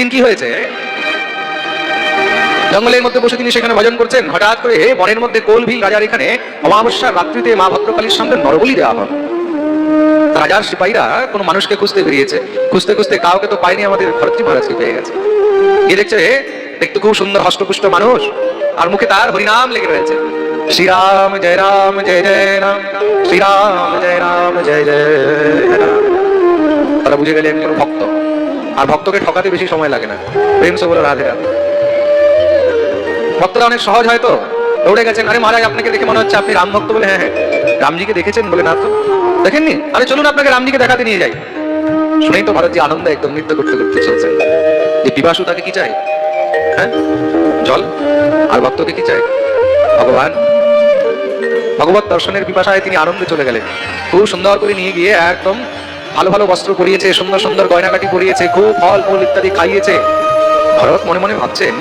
একদিন কি হয়েছে? জঙ্গলের মধ্যে বসে তিনি সেখানে ভজন করছেন। হঠাৎ করে বনের মধ্যে কোলভিল রাজার এখানে অমাবস্যার রাত্রিতে মা ভদ্রকালীর সামনে নরবলি দেওয়া হয়। রাজার সিপাহীরা কোনো মানুষকে খুঁজতে বেরিয়েছে। খুঁজতে খুঁজতে কাউকে তো পায়নি আমাদের ভরতজি মহারাজকে পেয়ে গেছে। গিয়ে দেখছে, দেখতে খুব সুন্দর হষ্টপুষ্ট মানুষ, আর মুখে তার হরিনাম লেগে রয়েছে। শ্রীরাম, জয় রাম, জয় জয় রাম, শ্রীরাম, জয় রাম, জয় জয় রাম। তারা বুঝে গেলেন কোন ভক্ত। আর ভক্তকে ঠকাতে বেশি সময় লাগে না। প্রেম সে বলে রাধে রাধে। ভক্তরা অনেক সহজ হয় তো? দৌড়ে গেছেন, আরে মহারাজ, আপনাকে দেখে মনে হচ্ছে আপনি রাম ভক্ত বলে হ্যাঁ হ্যাঁ রামজিকে দেখেছেন বলে না তো? দেখেননি? আরে চলুন, আপনাকে রামজিকে দেখাতে নিয়ে যাই। শুনেই তো ভারতজি আনন্দে একদম নৃত্য করতে করতে চলছেন। যে পিপাসু তাকে কি চাই হ্যাঁ? জল? আর ভক্তকে কি চাই ভগবান? ভগবত দর্শনের পিপাসায় তিনি আনন্দে চলে গেলেন। খুব সুন্দর করে নিয়ে গিয়ে একদম ভালো ভালো বস্ত্র পরিয়েছে, সুন্দর সুন্দর গয়নাকাটি পরিয়েছে, খুব ফল ফুল ইত্যাদি খাইয়েছে। ভরত মনে মনে ভাবছেন,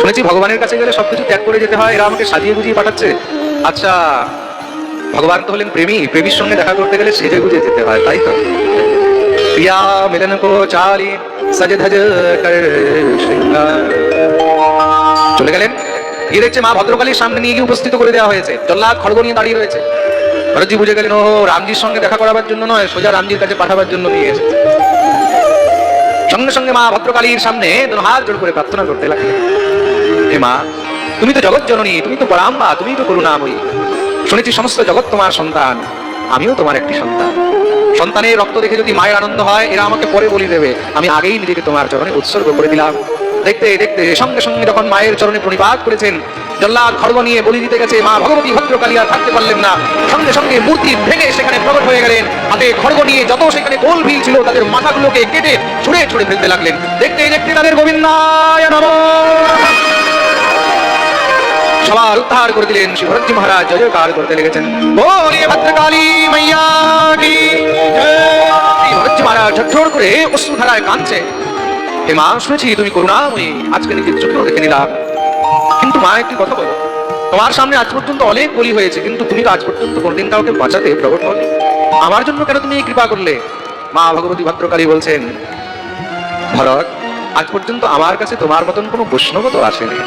শুনেছি ভগবানের কাছে গেলে সবকিছু ত্যাগ করে যেতে হয়, এরা আমাকে সাজিয়ে গুজিয়ে পাঠাচ্ছে। আচ্ছা ভগবান তো হলেন প্রেমী, প্রেমীর সঙ্গে দেখা করতে গেলে সেজে গুজে যেতে হয়, তাই তো? প্রিয়া মিলন কো চালি সজ ধজ চলে গেলেন। গিয়ে দেখছে মা ভদ্রকালীর সামনে নিয়ে গিয়ে উপস্থিত করে দেওয়া হয়েছে। জল্লাদ খড়গ নিয়ে দাঁড়িয়ে রয়েছে। ভরতজি বুঝে গেলেন ও রামজির সঙ্গে দেখা করাবার জন্য নয়, সোজা রামজির কাছে পাঠাবার জন্য নিয়ে এসেছে। সঙ্গে সঙ্গে মা ভদ্রকালীর সামনে হাত জোড় করে প্রার্থনা করতে লাগলেন, হে মা, তুমি তো জগৎ জননী, তুমি তো পরাম্বা তুমি তো করুণাময়ী। শুনেছি সমস্ত জগৎ তোমার সন্তান, আমিও তোমার একটি সন্তান। সন্তানের রক্ত দেখে যদি মায়ের আনন্দ হয়, এরা আমাকে পরে বলি দেবে। আমি আগেই নিজেকে তোমার চরণে উৎসর্গ করে দিলাম। দেখতে দেখতে সঙ্গে সঙ্গে যখন মায়ের চরণে প্রণিপাত করেছেন জল্লাদ খড়গ নিয়ে বলি দিতে গেছে, মা ভগবতী ভদ্রকালী থাকতে পারলেন না। সঙ্গে সঙ্গে মূর্তি ভেঙে সেখানে প্রকট হয়ে গেলেন। হাতে খড়গ নিয়ে যত সেখানে গোল ভিল ছিল তাদের মাথাগুলোকে কেটে ছুঁড়ে ছুঁড়ে ফেলতে লাগলেন। দেখতে দেখতে তাদের গোবিন্দায় সবার উদ্ধার করে দিলেন শিবরজ্জি মহারাজ জয়কার করতে লেগেছেন। বলিয়ে ভদ্রকালী মাইয়া কি? শিবরজ্জি মহারাজ ঝরঝর করে অশ্রুধারায় কাঁদছে। হে মা, শুনেছি তুমি করুণাময়ী। আজকে নিজের চোখেও দেখে নিলাম। কিন্তু মা, একটি কথা বলো। তোমার সামনে আজ পর্যন্ত অনেক বলি হয়েছে, কিন্তু তুমি আজ পর্যন্ত কোনদিন কাউকে বাঁচাতে প্রকট হলে আমার জন্য কেন তুমি এই কৃপা করলে? মা, ভগবতী ভদ্রকালী বলছেন, ভরত, আজ পর্যন্ত আমার কাছে তোমার মতন কোনো বৈষ্ণব তো আসেনি।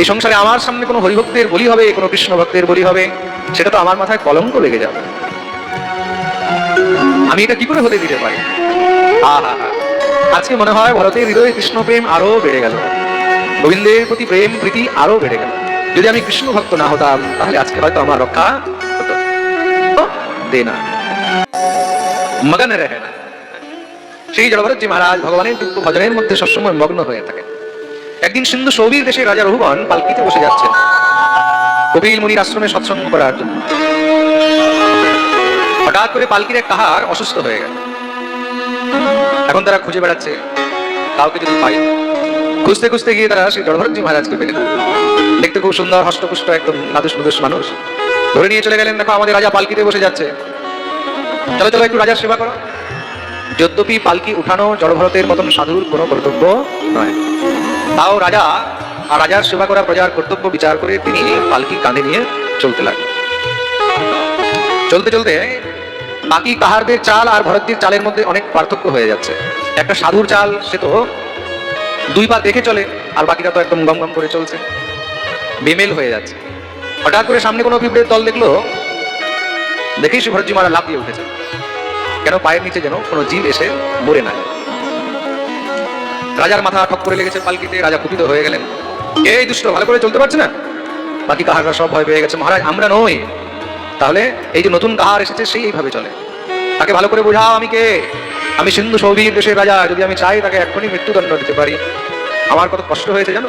এই সংসারে আমার সামনে কোনো হরিভক্তের বলি হবে, কোনো কৃষ্ণ ভক্তের বলি হবে, সেটা তো আমার মাথায় কলঙ্ক লেগে যাবে। আমি এটা কি করে হতে দিতে পারি? আজকে মনে হয় ভারতের হৃদয়ে কৃষ্ণ প্রেম আরও বেড়ে গেল। গোবিন্দের প্রতি প্রেম, প্রীতি আরও বেড়ে গেল। যদি আমি কৃষ্ণ ভক্ত না হতাম, তাহলে আজকে হয়তো আমার রক্ষা হতো। তো মগন রহে না। সেই জড়ভরতজি মহারাজ ভগবানের দিব্য ভজনের মধ্যে সবসময় মগ্ন হয়ে থাকে। একদিন সিন্ধু সৌবীর দেশের রাজা রঘুগণ পালকিতে বসে যাচ্ছেন। কপিল মুনির আশ্রমে সৎসঙ্গ করার জন্য। হঠাৎ করে পালকির এক কাহার অসুস্থ হয়ে গেল। এখন তারা খুঁজে বেড়াচ্ছে, কাউকে যদি পাই খুঁজতে খুঁজতে গিয়ে তারা সেই জড়ভরতজি মহারাজকে পেলেন। দেখতে খুব সুন্দর, হষ্টপুষ্ট একদম নাদুস নুদুস মানুষ। ধরে নিয়ে চলে গেলেন, দেখো আমাদের রাজা পালকিতে বসে যাচ্ছে। চলো চলো, একটু রাজার সেবা করো। যদ্যপি পালকি উঠানো জড়ভরতের মতন সাধুর কোনো কর্তব্য নয়। তাও রাজা আর রাজার সেবা করা প্রজার কর্তব্য বিচার করে তিনি পালকি কাঁধে নিয়ে চলতে লাগলেন। চলতে চলতে বাকি কাহারদের চাল আর ভরতজির চালের মধ্যে অনেক পার্থক্য হয়ে যাচ্ছে। একটা সাধুর চাল সে তো দুই পা দেখে চলে, আর বাকিটা তো একদম গম গম করে চলছে। বেমেল হয়ে যাচ্ছে। হঠাৎ করে সামনে কোনো পিঁপড়ের দল দেখল? দেখেই সে মারা লাভ দিয়ে উঠেছে। কেন পায়ের নিচে যেন কোনো জীব এসে মরে না রাজার মাথা ঠক করে লেগেছে পালকিতে, রাজা কুপিত হয়ে গেলেন। এই দুষ্ট, ভালো করে চলতে পারছে না? বাকি কাহাররা সব ভয় পেয়ে গেছে, মহারাজ, আমরা নই। তাহলে এই যে নতুন কাহার এসেছে, সেই এইভাবে চলে। তাকে ভালো করে বোঝাও আমি কে? আমি সিন্ধু সৌভির দেশের রাজা, যদি আমি চাই তাকে এক্ষুনি মৃত্যুদণ্ড দিতে পারি। আমার কত কষ্ট হয়েছে জানো?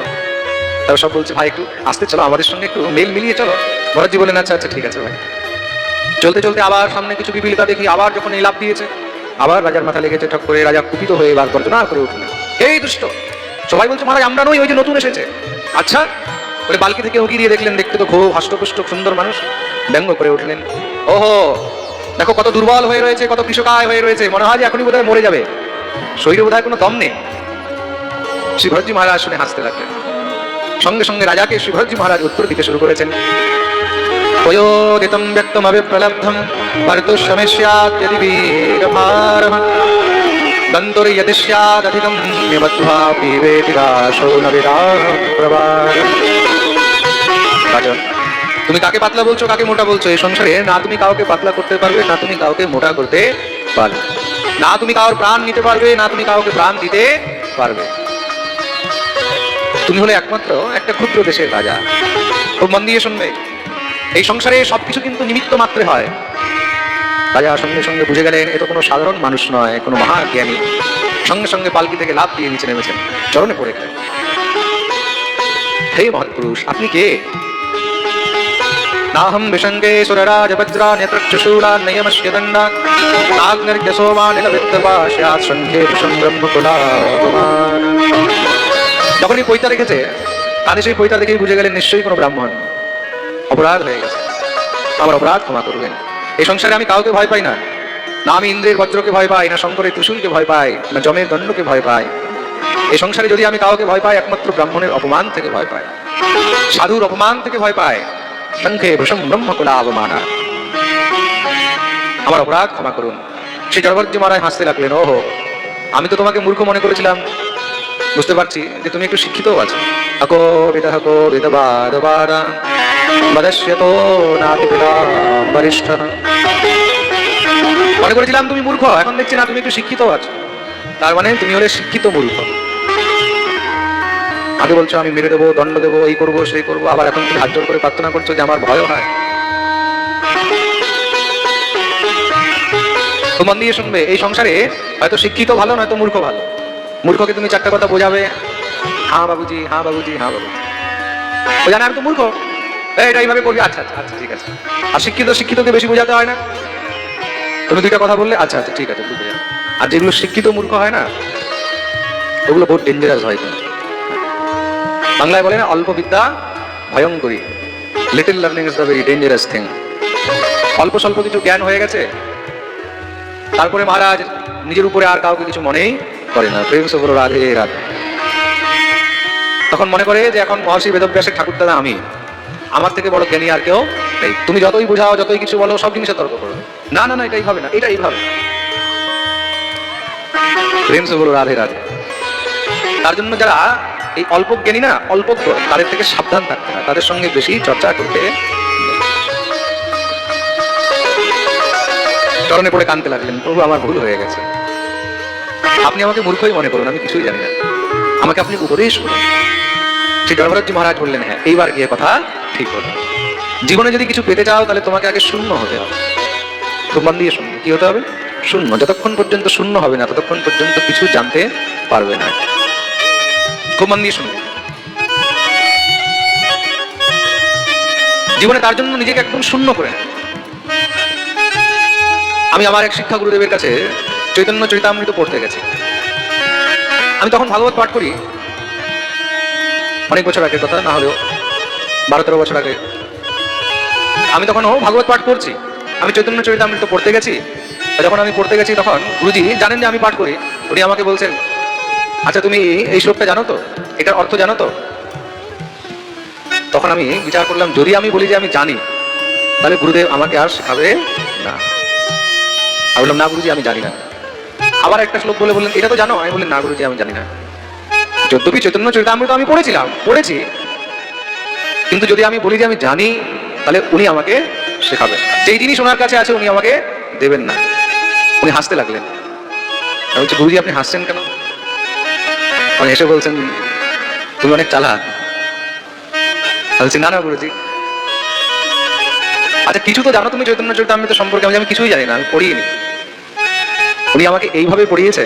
তারা সব বলছে, ভাই, একটু আসতে চলো, আমাদের সঙ্গে একটু মেল মিলিয়ে চলো। ভরতজি বলেন আচ্ছা আচ্ছা ঠিক আছে ভাই। চলতে চলতে আবার সামনে কিছু বিপিলিকা দেখি, আবার যখন এই লাভ দিয়েছে, আবার রাজার মাথা লেগেছে, ঠক করে রাজা কুপিত হয়ে এবার গর্জনা করে উঠলেন। এই দুষ্ট, সবাই বলছে, মহারাজ, আমরা নই, ওই যে নতুন এসেছে। আচ্ছা। বলে বালকি থেকে উঁকি দিয়ে দেখলেন, দেখতে তো খুব হষ্টপুষ্ট, সুন্দর মানুষ। ব্যঙ্গ করে উঠলেন। ওহো দেখো কত দুর্বল হয়ে রয়েছে, কত কৃষকায় হয়ে রয়েছে মনে হয় যে এখনই বোধহয় মরে যাবে। শরীরে বোধহয় কোনো দম নেই। শ্রী মহারাজ শুনে হাসতে লাগলেন। সঙ্গে সঙ্গে রাজাকে শ্রী ভরতজি মহারাজ উত্তর দিতে শুরু করেছেন। পয়োদিতম ব্যক্তমভিপ্রলব্ধম পারিতোষমে স্যাৎ যদি বীরভারঃ দন্তর্যতি স্যাদধিকম নিবদ্ধা পিবেতি রাসো ন বিরাট রাজন তুমি কাকে পাতলা বলছো, কাকে মোটা বলছো? এই সংসারে না তুমি কাউকে পাতলা করতে পারবে, না তুমি কাউকে মোটা করতে পারবে। না তুমি কারোর প্রাণ নিতে পারবে, না তুমি কাউকে প্রাণ দিতে পারবে। তুমি হলে একমাত্র একটা ক্ষুদ্র দেশের রাজা। খুব মন দিয়ে শুনবে। এই সংসারে সবকিছু কিন্তু নিমিত্ত মাত্রে হয়। রাজা সঙ্গে সঙ্গে বুঝে গেলেন, এ তো কোনো সাধারণ মানুষ নয়, কোনো মহাজ্ঞানী। সঙ্গে সঙ্গে পালকি থেকে লাভ দিয়ে নিচে নেমেছেন, চরণে পড়ে গেলেন। হে মহাপুরুষ, আপনি কে? नाहं विशङ्गे सुरराजवज्रा नेत्रक्षुशूला नयमस्य दण्डा नाग्निर्यसो वा निलवित्तपाश्यात् शङ्खे विषं ব্রহ্মকুলা যখন এই পৈতা রেখেছে কানে সেই পৈতা দেখেই বুঝে গেলেন নিশ্চয়ই কোনো ব্রাহ্মণ অপরাধ হয়ে গেছে আমার অপরাধ ক্ষমা করবেন এই সংসারে আমি কাউকে ভয় পাই না না আমি ইন্দ্রের বজ্রকে ভয় পাই না শঙ্করের ত্রিশূলকে ভয় পাই না জমের দণ্ডকে ভয় পাই এই সংসারে যদি আমি কাউকে ভয় পাই একমাত্র ব্রাহ্মণের অপমান থেকে ভয় পাই সাধুর অপমান থেকে ভয় পায় শঙ্খে আমার অপরাধ ক্ষমা করুন। মারায় হাসতে লাগলেন, ওহো, আমি তো তোমাকে মূর্খ মনে করেছিলাম। বুঝতে পারছি যে তুমি একটু শিক্ষিতও আছো। আকো বিদহ কো বরিষ্ঠ। মনে করেছিলাম তুমি মূর্খ, এখন দেখছি না তুমি একটু শিক্ষিত আছো। তার মানে তুমি হলে শিক্ষিত মূর্খ। আগে বলছো, আমি মেরে দেবো, দণ্ড দেবো, এই করব, সেই করব, আবার এখন তুমি হাত করে প্রার্থনা করছ যে আমার ভয় হয় তো মন দিয়ে শুনবে, এই সংসারে হয়তো শিক্ষিত ভালো, নয়তো মূর্খ ভালো। মূর্খকে তুমি চারটা কথা বোঝাবে। হ্যাঁ বাবুজি হ্যাঁ বাবুজি হ্যাঁ বাবুজি। ও জানে আমি তো মূর্খ? এটা এইভাবে করবি? আচ্ছা আচ্ছা আচ্ছা ঠিক আছে। আর শিক্ষিত, শিক্ষিতকে বেশি বোঝাতে হয় না? তুমি দুইটা কথা বললে? আচ্ছা আচ্ছা ঠিক আছে বুঝে আর যেগুলো শিক্ষিত মূর্খ হয় না, ওগুলো বহুত ডেঞ্জারাস হয় কিন্তু। বাংলায় বলে না, অল্প বিদ্যা ভয়ঙ্করী। Little learning is the very dangerous thing অল্প স্বল্প কিছু জ্ঞান হয়ে গেছে। তারপরে মহারাজ, নিজের উপরে আর কাউকে কিছু মনেই করে না। প্রেম সবর রাধে রাধে। তখন মনে করে যে এখন মহর্ষি বেদব্যাসের ঠাকুর দাদা আমি। আমার থেকে বড় জ্ঞানী আর কেউ নেই। তুমি যতই বোঝাও, যতই কিছু বলো, সব জিনিসে তর্ক করো। না না না, এটাই হবে না এটা এইভাবে প্রেম সবর রাধে রাধে। তার জন্য যারা এই অল্প জ্ঞানী না, অল্প তাদের থেকে সাবধান থাকতে হয়। তাদের সঙ্গে বেশি চর্চা করতে চরণে পড়ে কানতে লাগলেন, প্রভু আমার ভুল হয়ে গেছে। আপনি আমাকে মূর্খই মনে করুন, আমি কিছুই জানি না। আমাকে আপনি উপদেশ করুন। শ্রী ধর্মরাজ্য মহারাজ বললেন হ্যাঁ এইবার গিয়ে কথা ঠিক হলো। জীবনে যদি কিছু পেতে চাও, তাহলে তোমাকে আগে শূন্য হতে হবে। মন দিয়ে শুনবে কি হতে হবে? শূন্য। যতক্ষণ পর্যন্ত শূন্য হবে না, ততক্ষণ পর্যন্ত কিছু জানতে পারবে না। খুব মন দিয়ে শুনবে জীবনে তার জন্য নিজেকে একদম শূন্য করে আমি আমার এক শিক্ষা গুরুদেবের কাছে চৈতন্য চরিতামৃত পড়তে গেছি। আমি তখন ভাগবত পাঠ করি। অনেক বছর আগের কথা, না হলেও বারো তেরো বছর আগে। আমি তখন ও ভাগবত পাঠ করছি। আমি চৈতন্য চরিতামৃত পড়তে গেছি। যখন আমি পড়তে গেছি তখন গুরুজি জানেন যে আমি পাঠ করি। উনি আমাকে বলছেন আচ্ছা তুমি এই শ্লোকটা জানো তো? এটার অর্থ জানো তো? তখন আমি বিচার করলাম, যদি আমি বলি যে আমি জানি, তাহলে গুরুদেব আমাকে আর শেখাবে না। আমি বললাম, না গুরুজি, আমি জানি না। আবার একটা শ্লোক বলে বললেন, এটা তো জানো? আমি বললাম, না গুরুজি, আমি জানি না। যদ্যপি চৈতন্য চরিতামৃত আমি তো আমি পড়েছিলাম, পড়েছি। কিন্তু যদি আমি বলি যে আমি জানি, তাহলে উনি আমাকে শেখাবেন যেই জিনিস ওনার কাছে আছে, উনি আমাকে দেবেন না। উনি হাসতে লাগলেন। আমি বলছি, গুরুজি, আপনি হাসছেন কেন? এসে বলছেন তুমি অনেক চালাক। বলছি না না গুরুজি। আচ্ছা কিছু তো জানো তুমি চৈতন্য চরিতামৃত সম্পর্কে আমি আমি কিছুই জানি না আমি পড়িনি উনি আমাকে এইভাবে পড়িয়েছে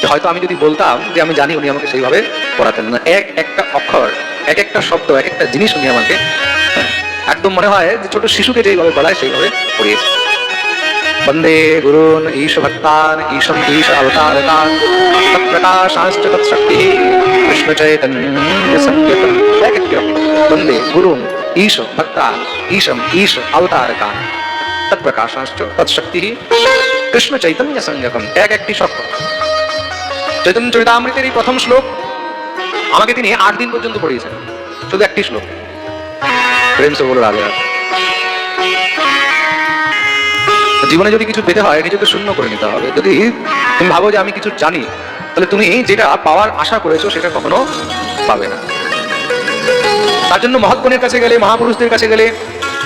যে হয়তো আমি যদি বলতাম যে আমি জানি উনি আমাকে সেইভাবে পড়াতেন না। এক একটা অক্ষর এক একটা শব্দ এক একটা জিনিস উনি আমাকে হ্যাঁ, একদম মনে হয় যে ছোট শিশুকে যেইভাবে পড়ায় সেইভাবে পড়িয়েছে। বন্দে গুরুন ঈশ ভক্তান ঈশম ঈশ অবতারতান তৎপ্রকাশাশ্চ তৎশক্তি কৃষ্ণ চৈতন্য সংকেতন এক একটা বন্দে গুরুন ঈশ ভক্তান ঈশম ঈশ অবতারকান তৎপ্রকাশাশ্চ তৎশক্তি কৃষ্ণ চৈতন্য সংযতম এক একটি শব্দ চৈতন্য চরিতামৃতের এই প্রথম শ্লোক আমাকে তিনি আট দিন পর্যন্ত পড়িয়েছেন। শুধু একটি শ্লোক। প্রেম সে বলো রাধে। জীবনে যদি কিছু পেতে হয়, নিজেকে শূন্য করে নিতে হবে। যদি তুমি ভাবো যে আমি কিছু জানি, তাহলে তুমি যেটা পাওয়ার আশা করেছ, সেটা কখনো পাবে না। তার জন্য মহাত্মনের কাছে গেলে, মহাপুরুষদের কাছে গেলে,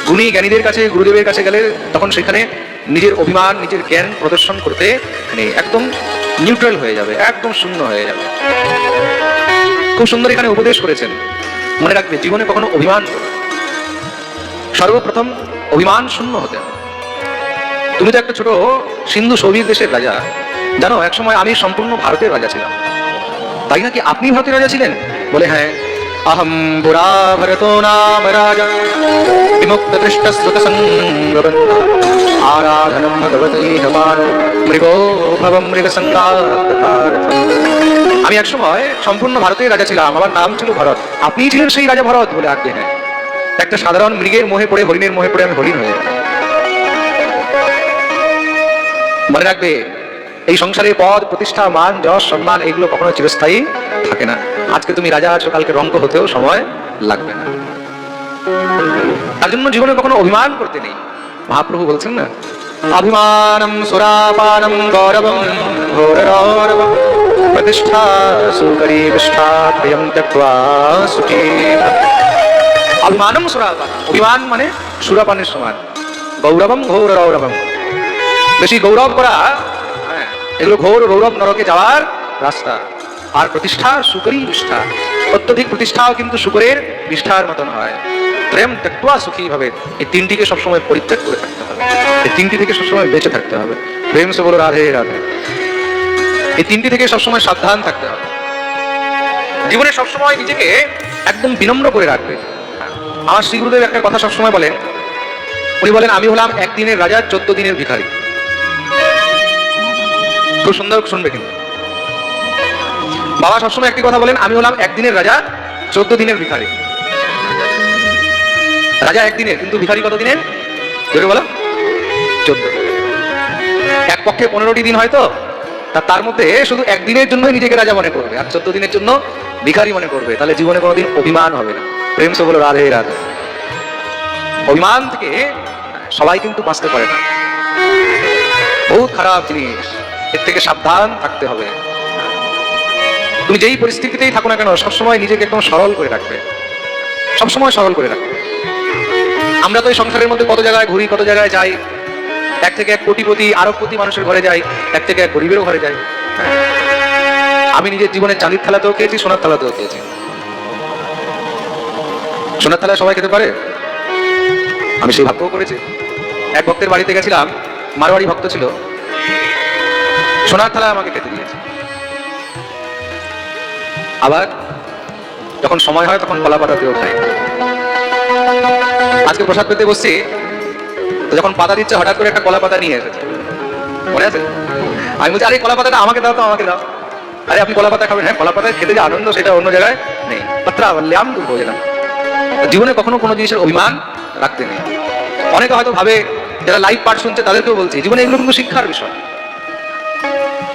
গুণী জ্ঞানীদের কাছে, গুরুদেবের কাছে গেলে, তখন সেখানে নিজের অভিমান, নিজের জ্ঞান প্রদর্শন করতে নেই। একদম নিউট্রাল হয়ে যাবে, একদম শূন্য হয়ে যাবে। খুব সুন্দর এখানে উপদেশ করেছেন। মনে রাখবে, জীবনে কখনো অভিমান সর্বপ্রথম অভিমান শূন্য হতে হবে। তুমি তো একটা ছোট সিন্ধু সৌভিক দেশের রাজা। জানো, একসময় আমি সম্পূর্ণ ভারতের রাজা ছিলাম। তাই নাকি আপনি ভারতের রাজা ছিলেন? বলে হ্যাঁ। আহম বুড়া ভরত নাম রাজা। বিমুক্ত দৃষ্ট শ্রুত আরাধন ভগবতী হমান মৃগ ভব মৃগ আমি একসময় সম্পূর্ণ ভারতের রাজা ছিলাম। আমার নাম ছিল ভরত। আপনি ছিলেন সেই রাজা ভরত বলে আগে হ্যাঁ। একটা সাধারণ মৃগের মোহে পড়ে, হরিণের মোহে পড়ে আমি হরিণ হয়ে গেলাম। মনে রাখবে, এই সংসারে পদ, প্রতিষ্ঠা, মান, যশ, সম্মান, এগুলো কখনো চিরস্থায়ী থাকে না। আজকে তুমি রাজা আছো কালকে রঙ্ক হতেও সময় লাগবে না। তার জন্য জীবনে কখনো অভিমান করতে নেই। মহাপ্রভু বলছেন না, অভিমানম সুরাপানম গৌরবম ঘোররৌরবম প্রতিষ্ঠা সুকরি বিষ্ঠা প্রিয়ম ত্যক্ত্বা সুখী অভিমানম সুরাপান, অভিমান মানে সুরাপানের সমান। গৌরবম ঘোর রৌরবম বেশি গৌরব করা হ্যাঁ, এগুলো ঘোর গৌরব নরকে যাওয়ার রাস্তা। আর প্রতিষ্ঠা সুকরী নিষ্ঠা। অত্যধিক প্রতিষ্ঠাও কিন্তু শুকরের নিষ্ঠার মতন হয়। প্রেম ত্যক্তা সুখী ভাবে এই তিনটিকে সবসময় পরিত্যাগ করে থাকতে হবে। এই তিনটি থেকে সবসময় বেঁচে থাকতে হবে। প্রেম সে বলো রাধে রাধে। এই তিনটি থেকে সবসময় সাবধান থাকতে হবে। জীবনে সবসময় নিজেকে একদম বিনম্র করে রাখবে। আমার শ্রী গুরুদেব একটা কথা সবসময় বলেন। উনি বলেন আমি হলাম একদিনের রাজা চোদ্দ দিনের ভিখারি। খুব সুন্দর শুনবে কিন্তু। বাবা সবসময় একটি কথা বলেন, আমি হলাম একদিনের রাজা, চোদ্দ দিনের ভিখারি। রাজা একদিনের, কিন্তু ভিখারি কত দিনের? জোরে বলো। চোদ্দ। এক পক্ষে পনেরোটি দিন হয়তো তা তার মধ্যে শুধু একদিনের জন্য নিজেকে রাজা মনে করবে, আর চোদ্দ দিনের জন্য ভিখারি মনে করবে, তাহলে জীবনে কোনোদিন অভিমান হবে না। প্রেম সে বলো রাধে রাধে। অভিমান থেকে সবাই কিন্তু বাঁচতে পারে না। বহুত খারাপ জিনিস। এর থেকে সাবধান থাকতে হবে। তুমি যেই পরিস্থিতিতেই থাকো না কেন, সবসময় নিজেকে একদম সরল করে রাখবে। সবসময় সরল করে রাখবে। আমরা তো এই সংসারের মধ্যে কত জায়গায় ঘুরি, কত জায়গায় যাই। এক থেকে এক কোটিপতি আরবপতি মানুষের ঘরে যাই, এক থেকে এক গরিবেরও ঘরে যাই। আমি নিজের জীবনে চাঁদির থালাতেও খেয়েছি, সোনার থালাতেও খেয়েছি। সোনার থালা সবাই খেতে পারে? আমি সেই ভাগ্যও করেছি। এক ভক্তের বাড়িতে গেছিলাম, মারোয়ারি ভক্ত ছিল। সোনার থালায় আমাকে খেতে দিয়েছে। আবার যখন সময় হয় তখন কলা পাতাতেও খাই। আজকে প্রসাদ পেতে বসছি যখন পাতা দিচ্ছে হঠাৎ করে একটা কলা পাতা নিয়ে এসেছে। মনে আছে? আমি বলছি, আরে, কলা পাতাটা আমাকে দাও তো, আমাকে দাও। আরে, আপনি কলা পাতা খাবেন? হ্যাঁ কলা পাতা খেতে যে আনন্দ, সেটা অন্য জায়গায় নেই। পাত্রা, ল্যাম ভোজনা জীবনে কখনো কোনো জিনিসের অভিমান রাখতে নেই। অনেকে হয়তো ভাবে, যারা লাইভ পাঠ শুনছে তাদেরকেও বলছি, জীবনে এগুলো কিন্তু শিক্ষার বিষয়।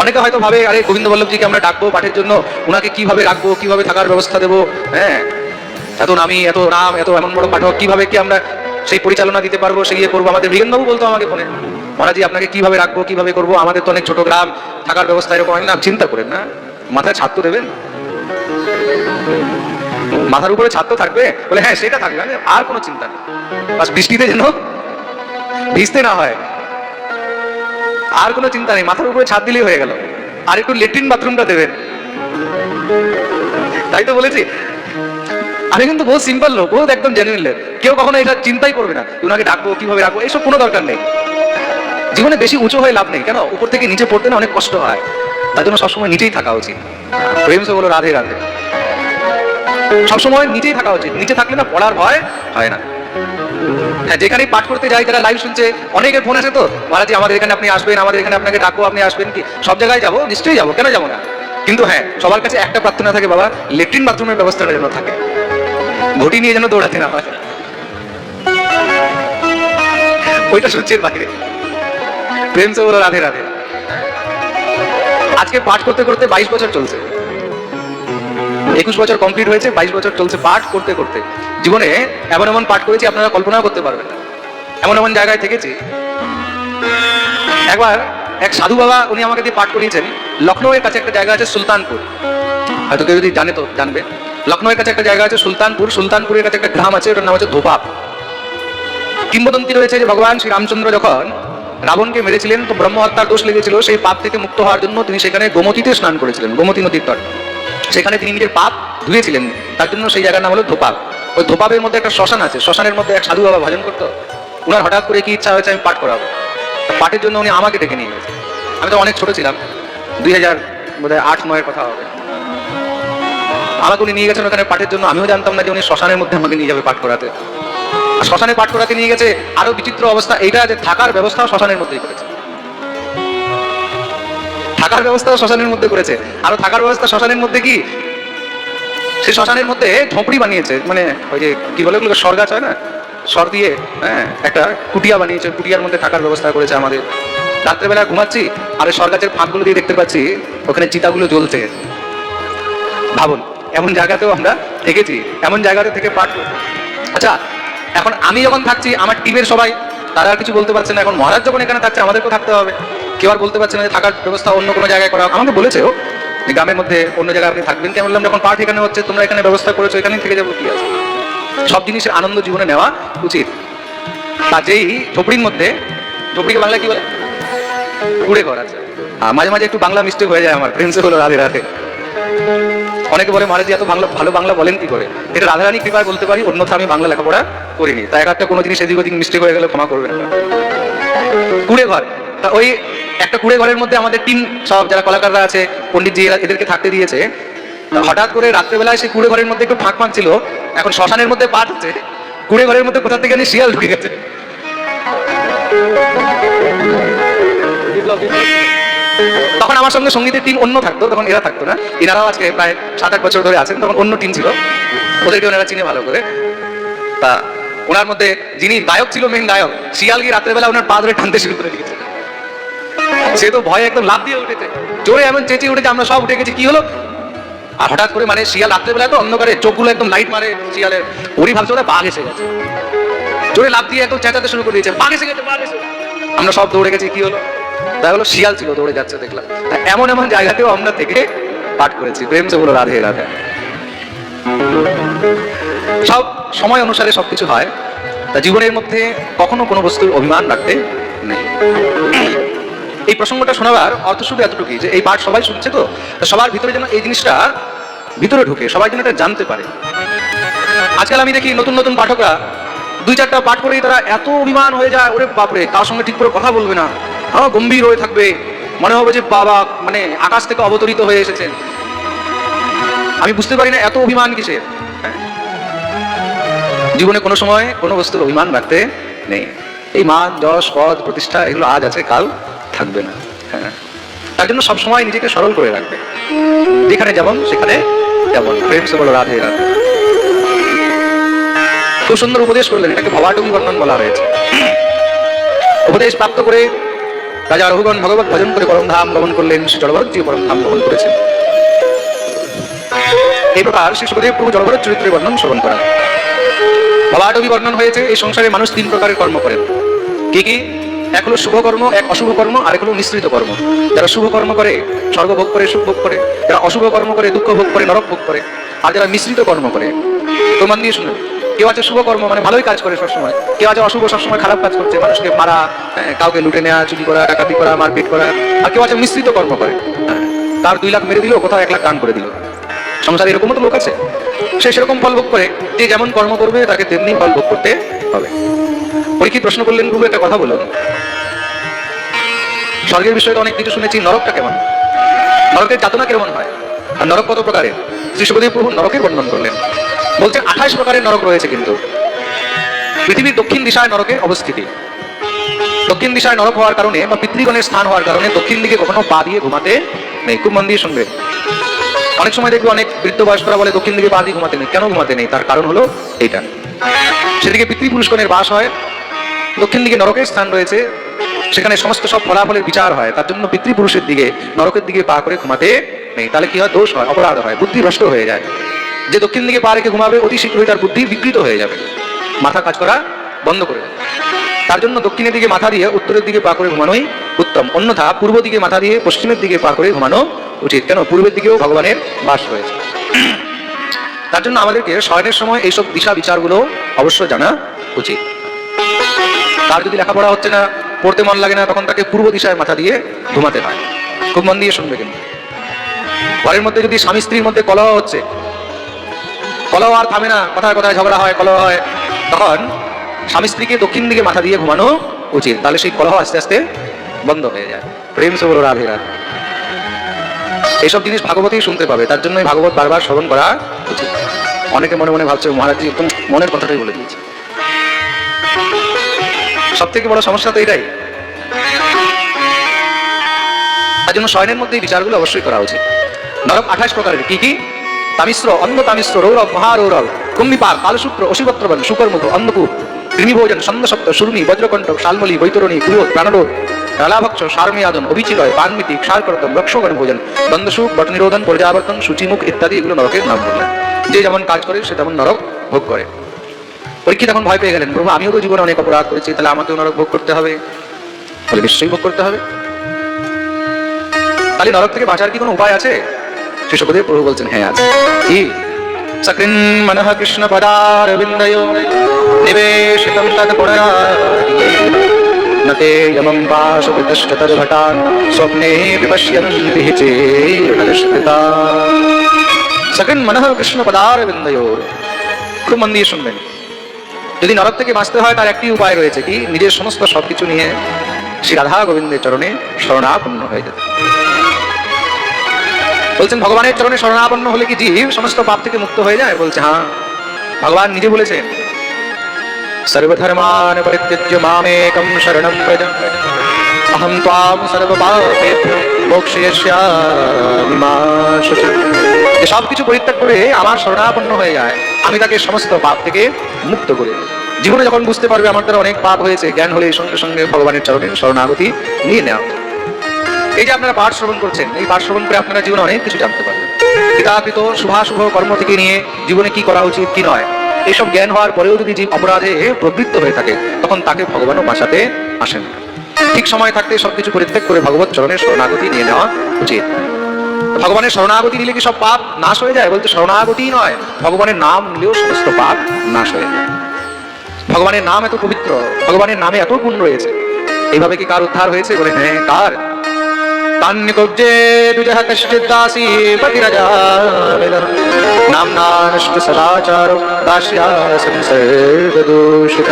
অনেকে হয়তো ভাবে, আরে গোবিন্দ বল্লভজিকে আমরা ডাকবো পাঠের জন্য ওনাকে কীভাবে রাখব, কীভাবে থাকার ব্যবস্থা দেবো? হ্যাঁ। এত নামি এত নাম এত এমন বড় পাঠক, কীভাবে কি আমরা সেই পরিচালনা দিতে পারব, সে ইয়ে করব? আমাদের মৃগেনবাবু বলতো আমাকে ফোনে, মহারাজি, আপনাকে কীভাবে রাখব, কীভাবে করব? আমাদের তো অনেক ছোট গ্রাম, থাকার ব্যবস্থা এরকম না চিন্তা করেন না। মাথায় তো দেবেন? মাথার উপরে তো থাকবে? বলে হ্যাঁ সেটা থাকবে মানে আর কোনো চিন্তা নেই। বাস বৃষ্টিতে যেন ভিজতে না হয়। আর কোনো চিন্তা নেই, মাথার উপরে ছাদ দিলেই হয়ে গেল। আর একটু লেট্রিন বাথরুমটা দেবেন। তাই তো বলেছি। আমি কিন্তু বহু সিম্পল লোক, বহুত একদম জেনুইন লোক। কেউ কখনো এটা চিন্তাই করবে না ওনাকে ডাকবো, কীভাবে রাখব, এসব কোনো দরকার নেই। জীবনে বেশি উঁচু হয়ে লাভ নেই, কেন? উপর থেকে নিচে পড়তে না অনেক কষ্ট হয়। তার জন্য সবসময় নিচেই থাকা উচিত। প্রেম সে বলো রাধে রাধে। সবসময় নিচেই থাকা উচিত। নিচে থাকলে না পড়ার ভয় হয় না। হ্যাঁ যেখানেই পাঠ করতে যাই, যারা লাইভ শুনছে, অনেকের ফোন আছে তো, মহারাজি, আমাদের এখানে আপনি আসবেন, আমাদের এখানে আপনাকে ডাকবো আপনি আসবেন কি? সব জায়গায় যাব, নিশ্চয়ই যাব, কেন যাব না? কিন্তু হ্যাঁ সবার কাছে একটা প্রার্থনা থাকে বাবা, লেট্রিন বাথরুমের ব্যবস্থাটা যেন থাকে। ঘটি নিয়ে যেন দৌড়াতে না হয়। ওইটা সূর্যের বাইরে। প্রেম সে বলো রাধে রাধে। আজকে পাঠ করতে করতে বাইশ বছর চলছে। একুশ বছর কমপ্লিট হয়েছে, বাইশ বছর চলছে পাঠ করতে করতে। জীবনে এমন এমন পাঠ করেছি, আপনারা কল্পনাও করতে পারবেন না। এমন এমন জায়গায় থেকেছি। একবার এক সাধু বাবা, উনি আমাকে দিয়ে পাঠ করিয়েছেন লখনৌয়ের কাছে একটা জায়গা আছে সুলতানপুর। হয়তো কেউ যদি জানে তো জানবে। লখনৌয়ের কাছে একটা জায়গা আছে সুলতানপুর, সুলতানপুরের কাছে একটা গ্রাম আছে, ওটার নাম হচ্ছে ধোপাপ কিংবদন্তি রয়েছে যে ভগবান শ্রী রামচন্দ্র যখন রাবণকে মেরেছিলেন, তো ব্রহ্ম হত্যার দোষ লেগেছিল, সেই পাপ থেকে মুক্ত হওয়ার জন্য তিনি সেখানে গোমতীতে স্নান করেছিলেন, গোমতী নদীর তট। সেখানে তিনি নিজের পাপ ধুয়েছিলেন। তার জন্য সেই জায়গার নাম হলো ধোপাপ ওই ধোপাপের মধ্যে একটা শ্মশান আছে, শ্মশানের মধ্যে এক সাধু বাবা ভজন করতো। উনার হঠাৎ করে কি ইচ্ছা হয়েছে আমি পাঠ করাবো। পাঠের জন্য উনি আমাকে ডেকে নিয়ে গেছে। আমি তো অনেক ছোট ছিলাম দুই হাজার বোধহয় আট, নয়ের কথা হবে। আমাকে উনি নিয়ে গেছেন ওখানে পাঠের জন্য, আমিও জানতাম না যে উনি শ্মশানের মধ্যে আমাকে নিয়ে যাবে পাঠ করাতে। আর শ্মশানে পাঠ করাতে নিয়ে গেছে আরও বিচিত্র অবস্থা, এইটা যে থাকার ব্যবস্থাও শ্মশানের মধ্যেই করেছে। থাকার ব্যবস্থা শ্মশানের মধ্যে করেছে। আরও থাকার ব্যবস্থা শ্মশানের মধ্যে কি? সে শ্মশানের মধ্যে ঝোপড়ি বানিয়েছে মানে ওই যে কি বলে ওগুলো স্বর্গ হয় না? স্বর দিয়ে হ্যাঁ একটা কুটিয়া বানিয়েছে, কুটিয়ার মধ্যে থাকার ব্যবস্থা করেছে আমাদের। রাত্রেবেলা ঘুমাচ্ছি, আর ওই স্বর্গাছের ফাঁকগুলো দিয়ে দেখতে পাচ্ছি, ওখানে চিতাগুলো জ্বলছে। ভাবুন, এমন জায়গাতেও আমরা থেকেছি এমন জায়গাতে থেকে পাঠ আচ্ছা এখন আমি যখন থাকছি, আমার টিমের সবাই, তারা আর কিছু বলতে পারছে না, এখন মহারাজ যখন এখানে থাকছে, আমাদেরকেও থাকতে হবে। কেউ আর বলতে পারছে না যে থাকার ব্যবস্থা অন্য কোনো জায়গায় করা আমাকে বলেছে যে গ্রামের মধ্যে অন্য জায়গায় আপনি থাকবেন কি আমি বললাম যখন পাঠ এখানে হচ্ছে, তোমরা এখানে ব্যবস্থা করেছ, এখানেই থেকে যাব কি আছে? সব জিনিসের আনন্দ জীবনে নেওয়া উচিত। যেই ঝোপড়ির মধ্যে, ঝোপড়িকে বাংলা কি বলে? কুড়ে ঘর আছে আর মাঝে মাঝে একটু বাংলা মিস্টেক হয়ে যায় আমার ফ্রেন্ডসে হলো রাধে রাধে। অনেকে বলে, মহারাজ এত বাংলা, ভালো বাংলা বলেন কি করে? এটা রাধারানী কৃপায় বলতে পারি, অন্যথা আমি বাংলা লেখাপড়া করিনি। তাই একটা কোনো জিনিস এদিক ওদিক মিস্টেক হয়ে গেলে ক্ষমা করবেন। কুড়ে ঘর। তা ওই একটা কুড়ে ঘরের মধ্যে আমাদের টিম সব যারা কলাকাররা আছে, পণ্ডিতজি এদেরকে থাকতে দিয়েছে। হঠাৎ করে রাত্রেবেলায় সেই কুড়ে ঘরের মধ্যে একটু ফাঁক ফাঁক ছিল, এখন শ্মশানের মধ্যে পাঠ হচ্ছে। কুড়ে ঘরের মধ্যে কোথা থেকে শিয়াল ঢুকে গেছে। তখন আমার সঙ্গে সঙ্গীতের টিম অন্য থাকতো, তখন এরা থাকতো না। এনারাও আজকে প্রায় সাত আট বছর ধরে আছেন, তখন অন্য টিম ছিল। ওদেরকে ওনারা চিনে ভালো করে। তা ওনার মধ্যে যিনি গায়ক ছিল মেন গায়ক, শিয়াল গিয়ে রাত্রেবেলা ওনার পা ধরে টানতে শুরু করে দিয়েছে। সে তো ভয়ে একদম লাভ দিয়ে উঠেছে। জোরে এমন চেঁচিয়ে উঠেছে, আমরা সব উঠে গেছি। কি হলো? আর হঠাৎ করে মানে শিয়াল রাত্রেবেলা তো অন্ধকারে চোখগুলো একদম লাইট মারে, শিয়ালের ওরই ভাবছে ওরা বাঘ এসে গেছে। জোরে লাভ দিয়ে একদম চেঁচাতে শুরু করে দিয়েছে, বাঘ এসে গেছে, বাঘ এসে আমরা সব দৌড়ে গেছি, কি হলো? দেখা হলো শিয়াল ছিল, দৌড়ে যাচ্ছে, দেখলাম। এমন এমন জায়গাতেও আমরা থেকে পাঠ করেছি। প্রেম সে বলো রাধে রাধে। সব সময় অনুসারে সবকিছু হয়। তা জীবনের মধ্যে কখনো কোনো বস্তুর অভিমান রাখতে নেই। এই প্রসঙ্গটা শোনাবার অর্থ শুধু এতটুকুই যে এই পাঠ সবাই শুনছে তো? সবার ভিতরে যেন এই জিনিসটা ভিতরে ঢুকে, সবাই যেন এটা জানতে পারে। আজকাল আমি দেখি নতুন নতুন পাঠকরা দুই চারটা পাঠ করেই তারা এত অভিমান হয়ে যায়, ওরে বাপরে, তার সঙ্গে ঠিক করে কথা বলবে না। হ্যাঁ গম্ভীর হয়ে থাকবে। মনে হবে যে বাবা মানে আকাশ থেকে অবতরিত হয়ে এসেছেন। আমি বুঝতে পারি না এত অভিমান কিসের? জীবনে কোনো সময় কোনো বস্তুর অভিমান রাখতে নেই। এই মান, যশ, পদ, প্রতিষ্ঠা, এগুলো আজ আছে, কাল। থাকবে না হ্যাঁ। তার জন্য সবসময় নিজেকে সরল করে রাখবে। যেখানে যেমন, সেখানে যেমন প্রেম সে বলো রাধে রাধে। খুব সুন্দর উপদেশ করলেন, এটাকে ভবাটুমি বর্ণন বলা হয়েছে। উপদেশ প্রাপ্ত করে রাজা রঘুগণ ভগবত ভজন করে পরম ধাম গমন করলেন, শ্রী জড়ভরত জি পরম ধাম গমন করেছেন। এই প্রকার শ্রী সুখদেব প্রভু জড়ভরত চরিত্রের বর্ণন শ্রবণ করেন। ভবাটবি বর্ণন হয়েছে, এই সংসারে মানুষ তিন প্রকারের কর্ম করেন। কি কি? এক হলো শুভ কর্ম এক অশুভ কর্ম আর এক হলো মিশ্রিত কর্ম। যারা শুভ কর্ম করে স্বর্গ ভোগ করে সুখ ভোগ করে যারা অশুভ কর্ম করে দুঃখ ভোগ করে নরক ভোগ করে আর যারা মিশ্রিত কর্ম করে। প্রমাণ দিয়ে শুনুন কেউ আছে শুভ কর্ম মানে ভালোই কাজ করে সবসময়। কেউ আছে অশুভ সবসময় খারাপ কাজ করছে মানুষকে মারা হ্যাঁ, কাউকে লুটে নেওয়া চুরি করা ডাকাতি করা মারপিট করা আর কেউ আছে মিশ্রিত কর্ম করে। হ্যাঁ, তার দুই লাখ মেরে দিল কোথাও এক লাখ দান করে দিল। সংসারে এরকমও তো লোক আছে। সে সেরকম ফল ভোগ করে যে যেমন কর্ম করবে তাকে তেমনি ফল ভোগ করতে হবে। পরীক্ষিত প্রশ্ন করলেন গুরু একটা কথা বলুন। স্বর্গের বিষয়ে অনেক কিছু শুনেছি, নরকটা কেমন? নরকের যাতনা কেমন হয়? আর নরক কত প্রকারের? শ্রী প্রভু নরকের বর্ণন করলেন। বলছেন আঠাশ প্রকারের নরক রয়েছে কিন্তু। পৃথিবীর দক্ষিণ দিশায় নরকের অবস্থিতি। দক্ষিণ দিশায় নরক হওয়ার কারণে বা পিতৃগণের স্থান হওয়ার কারণে দক্ষিণ দিকে কখনো পা দিয়ে ঘুমাতে নেই। খুব মন দিয়ে শুনবে। অনেক সময় দেখবে অনেক বৃদ্ধ বয়স্করা বলে, দক্ষিণ দিকে পা দিয়ে ঘুমাতে নেই। কেন ঘুমাতে নেই? তার কারণ হলো এইটা। সেদিকে পিতৃপুরুষগণের বাস হয় দক্ষিণ দিকে নরকের স্থান রয়েছে। সেখানে সমস্ত সব ফলাফলের বিচার হয়। তার জন্য পিতৃপুরুষের দিকে, নরকের দিকে পা করে ঘুমাতে নেই। তাহলে কি হয়? দোষ হয়, অপরাধ হয়, বুদ্ধি ভ্রষ্ট হয়ে যায়। যে দক্ষিণ দিকে পা রেখে ঘুমাবে, অতি শীঘ্রই তার বুদ্ধি বিকৃত হয়ে যাবে। মাথা কাজ করা বন্ধ করে তার জন্য দক্ষিণের দিকে মাথা দিয়ে উত্তরের দিকে পা করে ঘুমানোই উত্তম। অন্যথা পূর্ব দিকে মাথা দিয়ে পশ্চিমের দিকে পা করে ঘুমানো উচিত। কেন? পূর্বের দিকেও ভগবানের বাস রয়েছে। তার জন্য আমাদেরকে শয়নের সময় এইসব দিশা বিচারগুলো অবশ্যই জানা উচিত। তার যদি লেখাপড়া হচ্ছে না, পড়তে মন লাগে না, তখন তাকে পূর্ব দিশায় মাথা দিয়ে ঘুমাতে হয়। খুব মন দিয়ে শুনবে কিন্তু। ঘরের মধ্যে যদি স্বামী স্ত্রীর মধ্যে কলহ হচ্ছে, কলহ আর থামে না, কথায় কথায় ঝগড়া হয়, কলহ হয়, তখন স্বামী স্ত্রীকে দক্ষিণ দিকে মাথা দিয়ে ঘুমানো উচিত। তাহলে সেই কলহ আস্তে আস্তে বন্ধ হয়ে যায়। প্রেম সে বলো রাধে রাধে। এইসব জিনিস ভাগবতই শুনতে পাবে। তার জন্যই ভাগবত বারবার শ্রবণ করা উচিত। অনেকে মনে মনে ভাবছে মহারাজজি একদম মনের কথাটাই বলে দিয়েছে। সব থেকে বড় সমস্যা তো এটাই। তার জন্য শয়নের মধ্যে বিচারগুলো অবশ্যই করা উচিত। নরক আঠাশ প্রকারের কি কি? তামিশ্র, অন্ধ তামিশ্র, রৌরব, মহারৌরব কুম্বিপাক কালসূত্র, অশিবত্রবন শুকরমুখ অন্ধকূপ কৃমিভোজন ছন্দসপ্ত সুরমি বজ্রকণ্ঠ, শালমলি, বৈতরণী কুয়োত প্রাণরোধ, রালাভক্ষ সারমিয়াদন অভিচিলয় পানমিতি সারকর্তম রক্ষগণ ভোজন দ্বন্দ্বসুখ বট নিরোধন, পর্যাবর্তন, সূচিমুখ ইত্যাদি এগুলো নরকের নাম বললেন যে যেমন কাজ করে, সে তেমন নরক ভোগ করে। পরীক্ষিত এখন ভয় পেয়ে গেলেন। প্রভু, আমিও তো জীবনে অনেক অপরাধ করেছি, তাহলে আমাকেও নরক ভোগ করতে হবে। তাহলে নিশ্চয়ই ভোগ করতে হবে। তাহলে নরক থেকে বাঁচার কি কোনো উপায় আছে? সুখদেব প্রভু বলছেন হ্যাঁ আছে। কি? সকৃন মনঃ কৃষ্ণ পদার বিন্দয় নিবেশিতম তদ নতে যমম পাশ স্বপ্নে বিপশ্যন্তি চেষ্টিতা সকৃন মনঃ কৃষ্ণ পদার বিন্দয় খুব মন দিয়ে শুনবেন। যদি নরক থেকে বাঁচতে হয়, তার একটি উপায় রয়েছে কি? নিজের সমস্ত সবকিছু নিয়ে শ্রী রাধা গোবিন্দের চরণে শরণাপন্ন হয়ে যেতে। বলছেন, ভগবানের চরণে শরণাপন্ন হলে কি জীব সমস্ত পাপ থেকে মুক্ত হয়ে যায়? বলছে হ্যাঁ। ভগবান নিজে বলেছেন সর্বধর্মান পরিত্যজ্য মামেকম শরণম ব্রজ অহম ত্বাম সর্বপাপেভ্যো মোক্ষয়িষ্যামি মা যে সব কিছু পরিত্যাগ করে আমার শরণাপন্ন হয়ে যায় আমি তাকে সমস্ত পাপ থেকে মুক্ত করে। জীবনে যখন বুঝতে পারবে আমার দ্বারা অনেক পাপ হয়েছে, জ্ঞান হলে সঙ্গে সঙ্গে ভগবানের চরণে শরণাগতি নিয়ে নেওয়া এই যে আপনারা পাঠ শ্রবণ করছেন, এই পাঠ শ্রবণ করে আপনারা জীবনে অনেক কিছু জানতে পারবেন পিতাকৃত শুভাশুভ কর্ম থেকে নিয়ে জীবনে কি করা উচিত, কি নয়, এইসব জ্ঞান হওয়ার পরেও যদি জীব অপরাধে প্রবৃত্ত হয়ে থাকে, তখন তাকে ভগবানও বাঁচাতে আসেন না। ঠিক সময় থাকতে সবকিছু পরিত্যাগ করে ভগবত চরণের শরণাগতি নিয়ে নেওয়া উচিত। ভগবানের শরণাগতি নিলে কি সব পাপ নাশ হয়ে যায়? বলতে শরণাগতি নয়, ভগবানের নাম নিলেও সমস্ত পাপ নাশ হয়ে যায়। ভগবানের নাম এত পবিত্র, ভগবানের নামে এত গুণ রয়েছে। এইভাবে কি কার উদ্ধার হয়েছে বলে? হ্যাঁ কার? তান্নিকব্জে দুজহ কশ্চিদাসি পতিরজা নামনা নষ্ট সদাচার দাস্যা সংসর্গ দূষিত